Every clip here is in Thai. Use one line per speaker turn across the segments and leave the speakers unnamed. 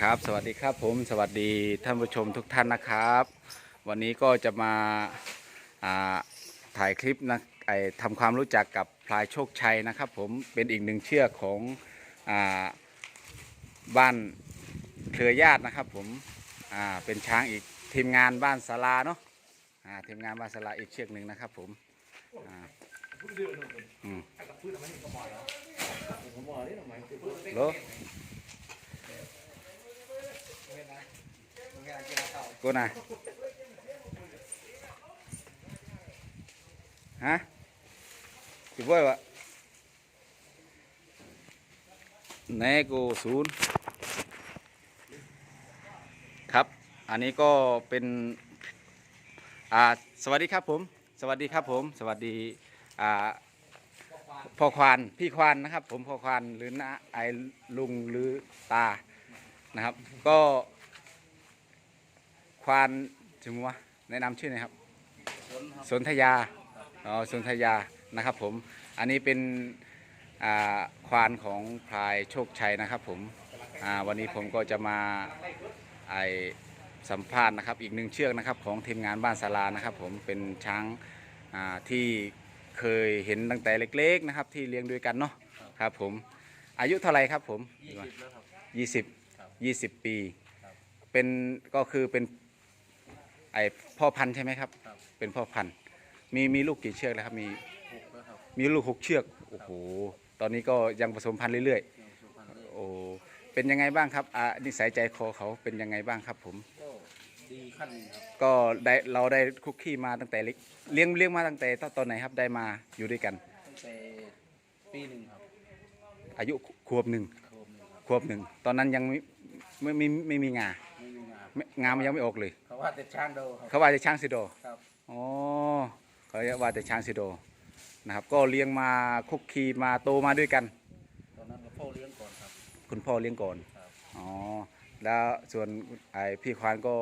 ครับ สวัสดีครับผมสวัสดีท่านผู้ชมทุกท่านนะครับ วันนี้ก็จะมาอ่าถ่ายคลิปนะไอทำความรู้จักกับพลายโชคชัยนะครับผมเป็นอีกหนึ่งเชือกของอาบ้านเครือญาตินะครับผมอ่าเป็นช้างอีกทีมงานบ้านศาลาเนาะอ่าทีมงานบ้านศาลาอีกเชือกหนึ่งนะครับผมอ่าอืมโล cô này hả chị vui ạ nè cô xuống ครับ อันนี้ก็เป็นอ่าสวัสดีครับผม สวัสดีครับผม สวัสดีอ่าพ่อควานพี่ควานนะครับ ผมพ่อควานหรือน้าไอลุงหรือตานะครับ ก็ ควานถึงวะแนะนำชื่อหน่อยครับสนธยา อ๋อ สนธยา นะครับผม อันนี้เป็นอ่าควานของพลายโชคชัยนะครับผม อ่า วันนี้ผมก็จะมาไอสัมภาษณ์นะครับ อีกหนึ่งเชือกนะครับของทีมงานบ้านศาลานะครับผม เป็นช้างอ่าที่เคยเห็นตั้งแต่เล็กๆนะครับ ที่เลี้ยงด้วยกันเนาะ ครับผม อายุเท่าไหร่ครับผม
ยี่สิบแล้วครับ
ยี่สิบ
ครับ
ยี่สิบปี
ครับ
เป็นก็คือเป็นไอพ่อพันธุ์ใช่ไหมครับ
ครับ
เป็นพ่อพันธุ์มีมีลูกกี่เชือกแล้วครับมี
หกแล้วครับ
มีลูกหกเชือกโอ้โหตอนนี้ก็ยังผสมพันธุ์เรื่อย
ยังสุพรรณเลย
ๆโอ้เป็นยังไงบ้างครับอ่านิสัยใจคอเขาเป็นยังไงบ้างครับผม
ก็ดีขั้นหนึ่งครับ
ก็ได้เราได้คุกคีมาตั้งแต่เล็กเลี้ยงเลี้ยงมาตั้งแต่ตอนไหนครับได้มาอยู่ด้วยกัน
ตั้งแต่ปีหนึ่งครับ
อายุขวบหนึ่ง
โคมหนึ่งครับ
ขวบหนึ่งตอนนั้นยังไม่ไม่ไม่ไม่มีงา
ไม่มีงาน
ไม่งามันยังไม่ออกเลย
เขา ว่าแต่ช้างโดครับ
เขาว่าจะช้างซิโด
ครับ
อ๋อเขาเรียกว่าแต่ช้างซิโดนะครับ ก็เลี้ยงมาคุกคีมาโตมาด้วยกัน
ตอนนั้นก็พ่อเลี้ยงก่อนครับ
คุณพ่อเลี้ยงก่อน
ครับ
อ๋อ แล้วส่วนไอพี่ควานก็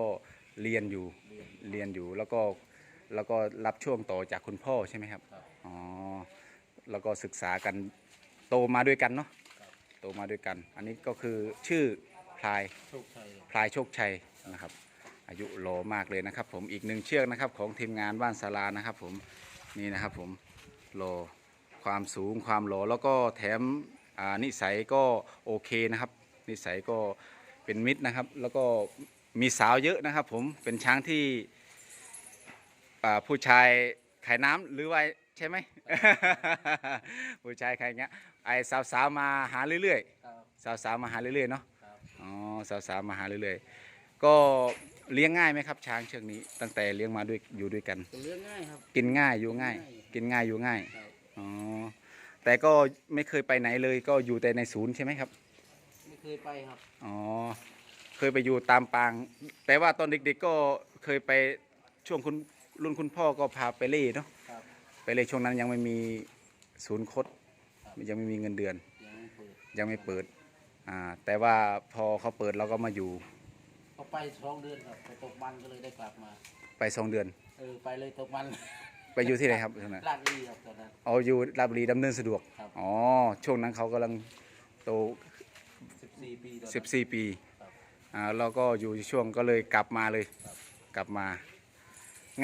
เรียนอยู่
เรียน
เรียนอยู่แล้วก็แล้วก็รับช่วงต่อจากคุณพ่อใช่ไหมครับ
ครับ
อ๋อ แล้วก็ศึกษากันโตมาด้วยกันเนาะ
ครับ
โตมาด้วยกัน อันนี้ก็คือชื่อพลาย
โชคชัย
พลายโชคชัยนะครับ อายุโหลมากเลยนะครับ ผมอีกหนึ่งเชือกนะครับของทีมงานบ้านศาลานะครับ ผมนี่นะครับผมโหลความสูงความโหลแล้วก็แถมอ่านิสัยก็โอเคนะครับ นิสัยก็เป็นมิตรนะครับ แล้วก็มีสาวเยอะนะครับ ผมเป็นช้างที่อ่าผู้ชายขายน้ำหรือว่าใช่ไหมผู้ชายขายเงี้ยไอสาวๆมาหาเรื่อยๆ
ครับ
สาวๆมาหาเรื่อยๆเนาะ
ครับ
อ๋อสาวๆมาหาเรื่อยๆก็ เลี้ยงง่ายไหมครับ ช้างเชือกนี้ ตั้งแต่เลี้ยงมาด้วยอยู่ด้วยกัน
ก็เลี้ยงง่ายครับ
กินง่ายอยู่ง่าย
ง่าย
กินง่ายอยู่ง่าย
ครับ
อ๋อแต่ก็ไม่เคยไปไหนเลย ก็อยู่แต่ในศูนย์ใช่ไหมครับ
ไม่เคยไปครับ
อ๋อเคยไปอยู่ตามปาง แต่ว่าตอนเด็กๆก็เคยไปช่วงคุณรุ่นคุณพ่อก็พาไปเล่เนาะ
ครับ
ไปเล่ช่วงนั้นยังไม่มีศูนย์คด
ครับ
ยังไม่มีเงินเดือน
ยังไม่เปิด
ยังไม่เปิดอ่าแต่ว่าพอเขาเปิดเราก็มาอยู่
ก็ไปสองเดือนครับไปตกมันก็เลยได้กลับมา
ไปสองเดือน
เออไปเลยตกมัน
ไปอยู่ที่ไหนครับตอนนั้น
ลาดลีครับตอนนั้น
เอาอยู่ราชบุรีดำเนินสะดวก
ครับ
อ๋อ ช่วงนั้นเขากำลังโต
สิบสี่ปีตอนนั้น
14 ปี
ครับ
อ่าเราก็อยู่ช่วงก็เลยกลับมาเลย
ครับ
กลับมา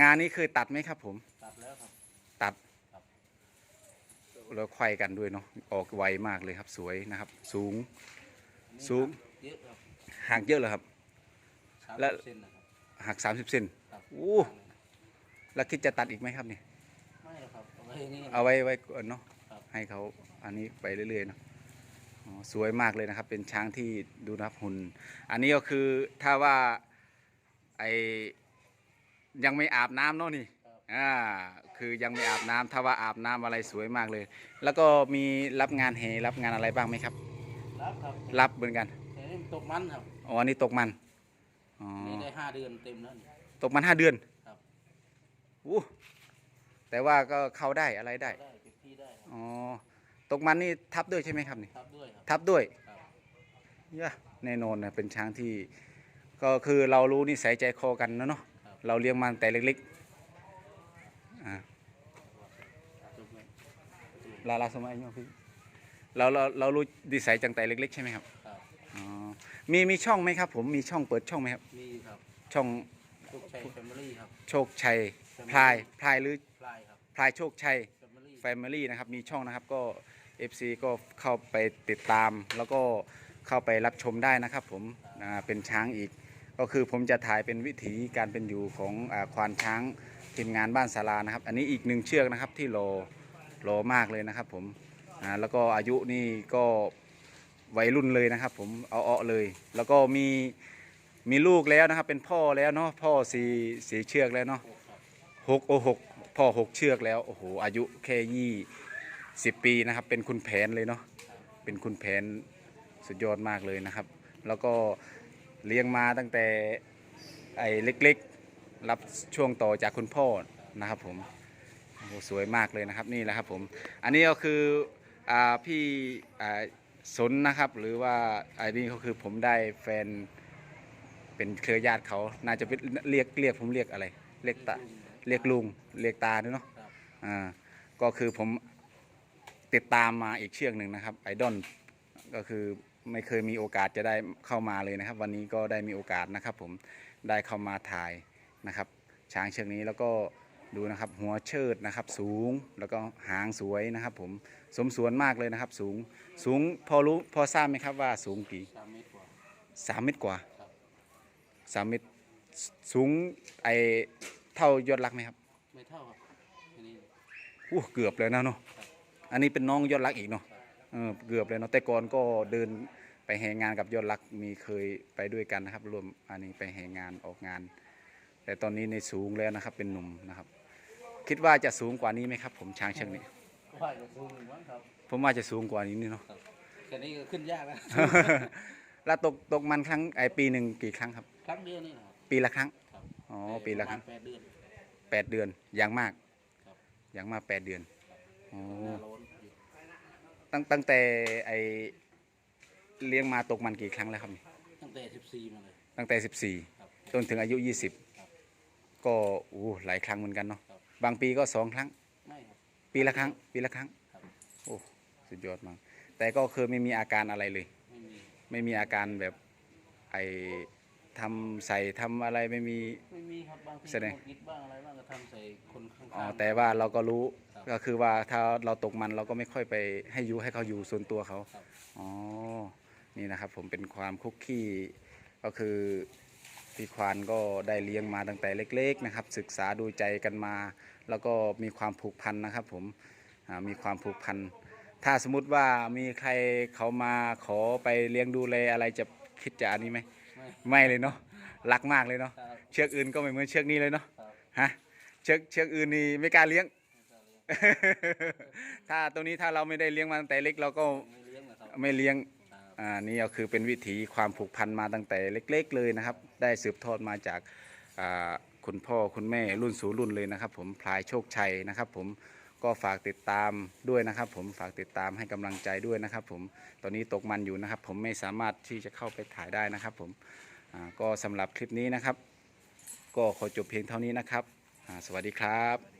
งานนี้เคยตัดไหมครับผม
ตัดแล้วครับ
ตัด
ครับ
แล้วไขว้กันด้วยเนาะ ออกไวมากเลยครับ สวยนะครับ สูง
อันนี้
สูง
เยอะครับ
ห่างเยอะเลยครับ
สาม
และ
สิบเซนนะครับ
หัก30เซน
ครับ
โอ้ แล้วคิดจะตัดอีกไหมครับเนี่ย
ไม่หรอกครับเอาไว้อย่างนี้
เอาไว้ไว้ก่อนเนาะ
ครับ
ให้เขาอันนี้ไปเรื่อยๆเนาะอ๋อสวยมากเลยนะครับ เป็นช้างที่ดูนะครับหุ่นอันนี้ก็คือถ้าว่าไอยังไม่อาบน้ำเนาะนี่
ครับ
อ่าคือยังไม่อาบน้ำถ้าว่าอาบน้ำอะไรสวยมากเลย แล้วก็มีรับงานเฮรับงานอะไรบ้างไหมครับ
รับครับ
รับเหมือนกัน
แต่นี่มันตกมันครับ
อ๋ออันนี้ตกมัน อ๋อ
นี่ได้ห้าเดือนเต็มแล้วนี่
ตกมันห้าเดือน
ครับ
อู้แต่ว่าก็เข้าได้อะไรได้
ได้เก็บที่ได้ครับ
อ๋อ ตกมันนี่ทับด้วยใช่ไหมครับนี่
ทับด้วยครับ
ทับด้วย
ครับ
เยอะแน่นอนนะเป็นช้างที่ ก็คือเรารู้นิสัยใจคอกันนะเนาะ
ครับ
เราเลี้ยงมันแต่เล็กๆ อ่า
จบเลย
ลาลาสมัยเนาะพี่ เราเราเรารู้นิสัยจังแต่เล็กๆใช่ไหมครับ
ครับ
อ๋อมีมีช่องไหมครับ ผมมีช่องเปิดช่องไหมครับ
มีครับ
ช่อง
ทุกชัยแฟมิลี่ครับ
โชคชัยพลายพลายหรือ
พลายครับ
พลายโชคชัย
แฟมิลี่
Family นะครับมีช่องนะครับก็ FC ก็เข้าไปติดตาม แล้วก็เข้าไปรับชมได้นะครับผมอ่าเป็นช้างอีก ก็คือผมจะถ่ายเป็นวิถีการเป็นอยู่ของอาควานช้างทีมงานบ้านศาลานะครับ อันนี้อีกหนึ่งเชือกนะครับที่โลโลมากเลยนะครับผมอ่าแล้วก็อายุนี่ก็ วัยรุ่นเลยนะครับ ผมเอาเอาเลย แล้วก็มีมีลูกแล้วนะครับ เป็นพ่อแล้วเนาะพ่อสีสีเชือกแล้วเนาะ
หก
โอหกพ่อหกเชือกแล้วโอ้โหอายุแค่ยี่สิบปีนะครับ เป็นคุณแผนเลยเนาะเป็นคุณแผนสุดยอดมากเลยนะครับ แล้วก็เลี้ยงมาตั้งแต่ไอ้เล็กๆ รับช่วงต่อจากคุณพ่อนะครับผมโอ้โหสวยมากเลยนะครับนี่แหละครับผม อันนี้ก็คืออ่าพี่อ่า สนนะครับ หรือว่าไอันนี้ก็คือผมได้แฟนเป็นเครือญาติเขา น่าจะเป็นเรียกเรียกผมเรียกอะไร เรียกตาเรียกลุงเรียกตาด้วยเนาะอ่าก็คือผมติดตามมาอีกเชือกหนึ่งนะครับไอดอลก็คือไม่เคยมีโอกาสจะได้เข้ามาเลยนะครับ วันนี้ก็ได้มีโอกาสนะครับ ผมได้เข้ามาถ่ายนะครับ ช้างเชือกนี้แล้วก็ ดูนะครับหัวเชิดนะครับสูงแล้วก็หางสวยนะครับผมสมส่วนมากเลยนะครับสูงสูงพอรู้พอทราบไหมครับว่าสูงกี่
สามเมตรกว่า
สามเมตรกว่า
ครับ
สามเมตรสูงไอเท่ายอดรักไหมครับ
ไม่เท่าครับอันนี้
อู้เกือบเลยนะเนาะ
ครับ
อันนี้เป็นน้องยอดรักอีกเนาะ
ครับ
เออเกือบเลยเนาะแต่ก่อนก็เดินไปแห่งานกับยอดรักมีเคยไปด้วยกันนะครับรวมอันนี้ไปแห่งานออกงาน แต่ตอนนี้ในสูงแล้วนะครับเป็นหนุ่มนะครับ คิดว่าจะสูงกว่านี้ไหมครับ ผมช้างเชือกนี้
ว่าจะสูงหรือมั้งครับ
ผมว่าจะสูงกว่านี้นี่เนาะ
แค่นี้ก็ขึ้นยากแล้ว
แล้วตกตกมันครั้งไอปีหนึ่งกี่ครั้งครับ
ครั้งเดียวนี่นะครับ
ปีละครั้ง
ครับ
อ๋อ ปีละครั้ง
ปรมาณแปดเดือน
แปดเดือนอย่างมาก
ครับ
อย่างมากแปดเดือนอ๋อ
หน้าร้อนอยู่
ตั้งตั้งแต่ไอเลี้ยงมาตกมันกี่ครั้งแล้วครับนี่
ตั้งแต่สิบสี่มาเลย
ตั้งแต่สิบสี่
ครับ
จนถึงอายุ
ครับ
20ก็อู้หลายครั้งเหมือนกันเนาะ
ครั บ
บางปีก็สองครั้ง
ไม่ครับ
ปีละครั้ง ปีละครั้ง
ครับ
โอ้สุดยอดมาก แต่ก็คือไม่มีอาการอะไรเลย
ไม่มี
ไม่มีอาการแบบไอทำใส่ทำอะไรไม่มี
ไม่มีครับบางที
แสดง
หงุดหงิดบ้างอะไรบ้างก็ทำใส่คนข้างๆ
อ๋อแต่ว่าเราก็รู้
ครับ
ก็คือว่าถ้าเราตกมันเราก็ไม่ค่อยไปให้อยุให้เขาอยู่ส่วนตัวเขา
ครับ
อ๋อนี่นะครับผมเป็นความคุกคีก็คือ พี่ควานก็ได้เลี้ยงมาตั้งแต่เล็ก ๆนะครับ ศึกษาดูใจกันมา แล้วก็มีความผูกพันนะครับ ผมอ่ามีความผูกพันถ้าสมมุติว่ามีใครเขามาขอไปเลี้ยงดูแลอะไรจะคิดจะอันนี้ไหม
ไม่
ไม่เลยเนาะรักมากเลยเนาะ
ครับ
เชือกอื่นก็ไม่เหมือนเชือกนี้เลยเนาะ
ครับ
ฮะเชือกเชือกอื่นนี่ไม่กล้าเลี้ยง
ไม่กล้าเลี้ยง
ถ้าตรงนี้ถ้าเราไม่ได้เลี้ยงมาตั้งแต่เล็กเราก็
ไม่เลี้ยง นะครับ
ไม่เลี้ยง
ครับ
อ่านี่ก็คือเป็นวิถีความผูกพันมาตั้งแต่เล็ก ๆ เลยนะครับ ได้สืบทอดมาจากอ่าคุณพ่อคุณแม่รุ่นสู่รุ่นเลยนะครับ ผมพลายโชคชัยนะครับ ผมก็ฝากติดตามด้วยนะครับ ผมฝากติดตามให้กำลังใจด้วยนะครับ ผมตอนนี้ตกมันอยู่นะครับ ผมไม่สามารถที่จะเข้าไปถ่ายได้นะครับ ผมก็สำหรับคลิปนี้นะครับ ก็ขอจบเพียงเท่านี้นะครับ สวัสดีครับ